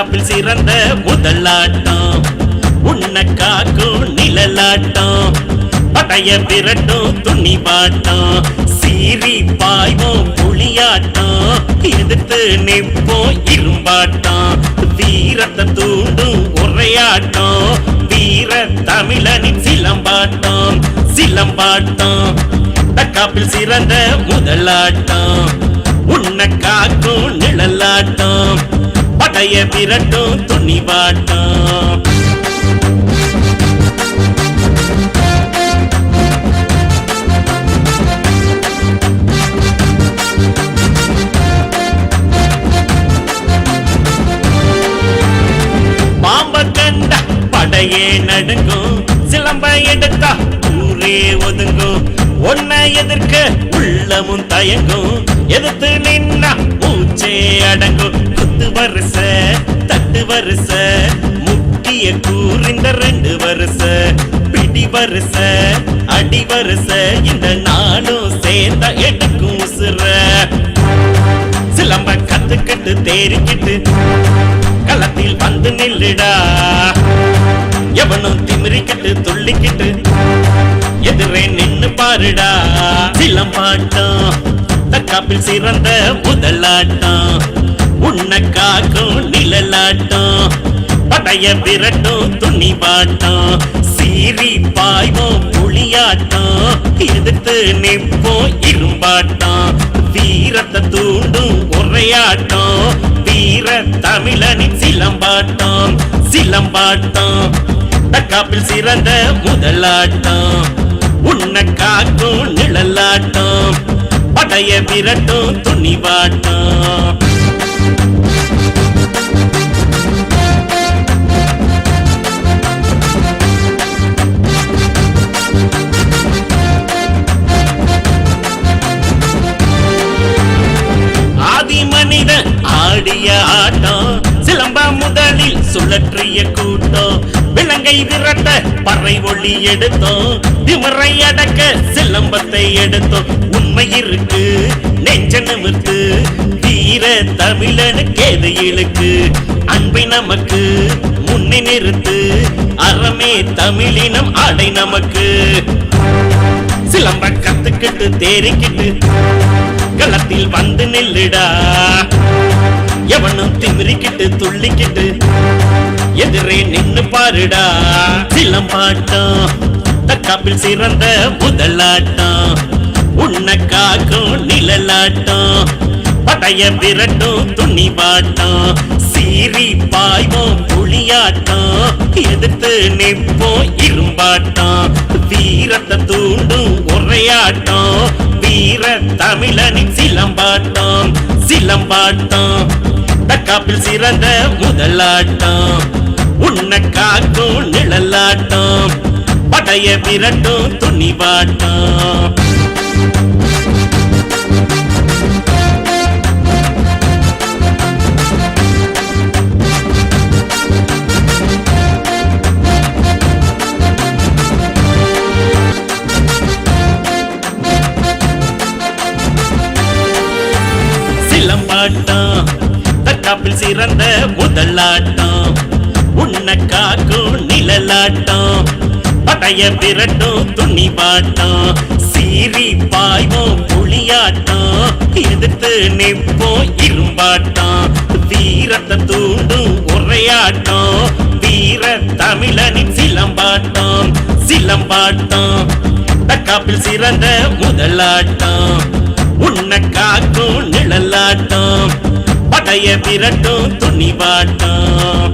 தற்காப்பில் சிறந்த முதலாட்டம். உன்னை காக்கும் நிழலாட்டம். படைய விரட்டும் துணி பாட்டம் சீரி பாய்வோம் புளியாட்டம் எதிர்த்து நிற்போம் இரும்பாட்டம். வீரத்தை தூண்டும் உரையாட்டம். வீர தமிழனின் சிலம்பாட்டம். சிலம்பாட்டம். தற்காப்பில் சிறந்த முதலாட்டம். உன்னை காக்கும் நிழலாட்டம். படைய விரட்டும் துணிவாட்டம். பாம்ப கண்ட படையே நடுங்கும் சிலம்ப எடுத்தா ஊரே ஒதுங்கும். ஒன்ன எதிர்க்க உள்ளமும் தயங்கும். எதிர்த்து நின்ன வருஷ முக்கிய கூறிந்த ரெண்டு வருஷ பிடி வருஷ அடி வருஷ இந்த நானும் சேர்ந்த எடுக்கும் உசுர. சிலம்ப கத்துக்கிட்டு தேறிக்கிட்டு களத்தில் வந்து நில்லுடா. எவனும் திமிரிக்கிட்டு துள்ளிக்கிட்டு எதிரே நின்னு பாருடா. சிலம்பாட்டம் தற்காப்பில் சிறந்த முதலாட்டம் உன்னை காக்கும் நிழலாட்டம். படைய விரட்டும் துணி துணிவாட்டம். சீறி பாய்வோம் புளியாட்டம் எதிர்த்து நிற்போம் இரும்பாட்டம். வீரத்தை தூண்டும் உரையாட்டம். வீர தமிழனின் சிலம்பாட்டம். சிலம்பாட்டம். தற்காப்பில் சிறந்த முதலாட்டம். உன்னை காக்கும் நிழலாட்டம். படைய விரட்டும் துணிவாட்டம். ஆடிய ஆட்டம் சிலம்ப முதலில் சுழற்றிய கூட்டம். விலங்கை விரட்ட பறை ஒளி எடுத்தோம். திமரை அடக்க சிலம்பத்தை எடுத்தோம். உண்மை இருக்கு நெஞ்ச நிமிர்த்து வீர தமிழனுக்கு எது இழுக்கு. அன்பை நமக்கு முன்னே நிறுத்து அறமே தமிழினம் ஆடை நமக்கு. சிலம்ப கத்துக்கிட்டு தேறிக்கிட்டு களத்தில் வந்து நில்லுடா. எவனும் திமிரிக்கிட்டு துள்ளிக்கிட்டு எதிரே நின்னு பாருடா. சிலம்பாட்டம் தக்காப்பில் சிறந்த முதலாட்டம். உன்னை காக்கும் நிழலாட்டம். படைய விரட்டும் துணி பாட்டம் சீறி பாய்வோம் புளியாட்டம் எதிர்த்து நிற்போம் இரும்பாட்டம். வீரத்தை தூண்டும் உரையாட்டம். வீர தமிழனின் சிலம்பாட்டம். சிலம்பாட்டம். தற்காப்பில் சிறந்த முதலாட்டம். உன்னை காக்கும் நிழலாட்டம். படைய விரட்டும் துணிவாட்டம். சிலம்பாட்டம். தற்காப்பில் சிறந்த முதலாட்டம். உன்னை காக்கும் நிழலாட்டம். படைய விரட்டும் துணிவாட்டம். சீரி பாய்வோம் புளியாட்டம் எதிர்த்து நிற்போம் இரும்பாட்டம். வீரத்தை தூண்டும் உரையாட்டம். வீர தமிழனின் சிலம்பாட்டம். சிலம்பாட்டம். தற்காப்பில் சிறந்த முதலாட்டம். உன்னை காக்கும் நிழலாட்டம். படைய விரட்டும் துணிவாட்டம்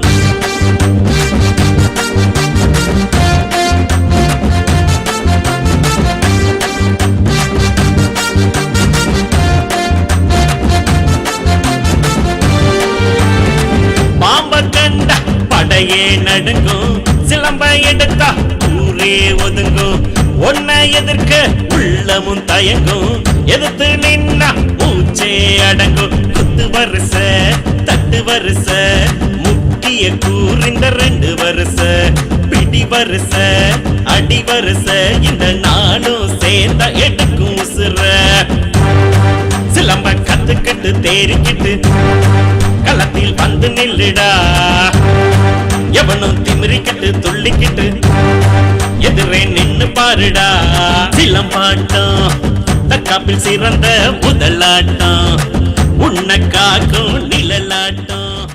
பாம்ப படையே நடுங்கும் சிலம்ப எடுத்தா ஊரே ஒதுங்கும். ஒன்ன எதிர்க்க உள்ளமும் தயங்கும். எதிர்த்து நின்னா மூச்சே அடங்கும். குத்து வருச தட்டு வருச முக்கிய இந்த ரெண்டு வருச. பிடி வருச அடி வருச இந்த நாளும் சேர்ந்த எடுக்கும் உசுர. சிலம்ப கத்துக்கிட்டு தேறிக்கிட்டு களத்தில் வந்து நில்லுடா. எவனும் திமிரிக்கிட்டு துள்ளிக்கிட்டு பாருடா. சிலம்பாட்டம் தக்காப்பில் சிறந்த முதலாட்டம் உன்னை காக்கும் நிழலாட்டம்